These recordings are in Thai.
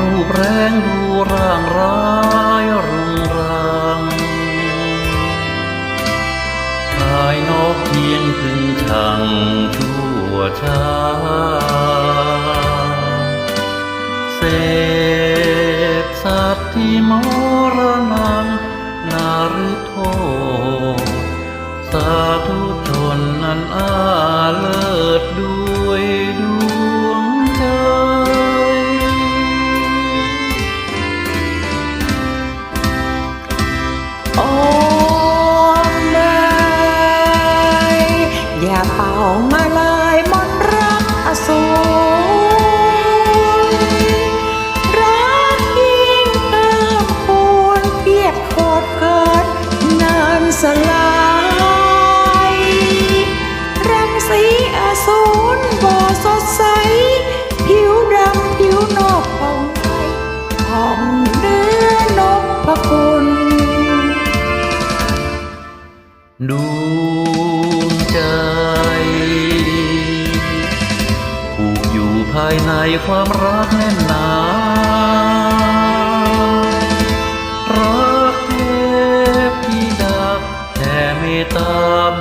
รูปแรงดูร่างร้ายรุงรังภายนอกเพียงถึงช่างชั่วช้าเสพสัตว์ที่มรณังนารุโทษสาธุชนนั้นอาเลย ดวงใจ ผูกอยู่ภายในความรักแน่นหนารักเทพธิดาแผ่เมตตา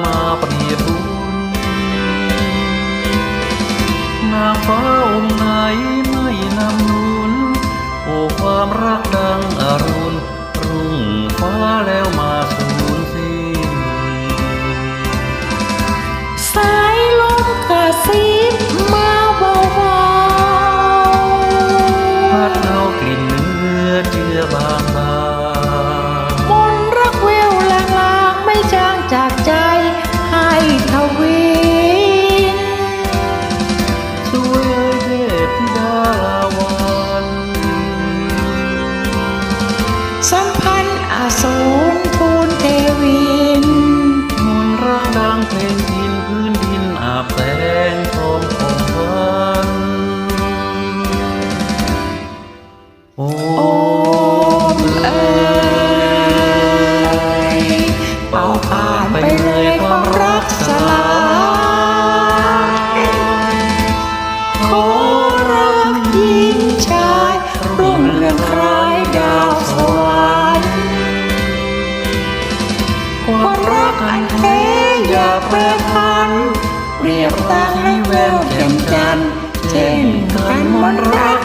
มาเปรียบบุญนางฟ้าองค์ไหนไม่นำนุนโอ้ความรักดังอรุณรุ่งฟ้าแล้ว เบอกพันเรียบตาให้เววเข็มจันเช่นกันมันรัก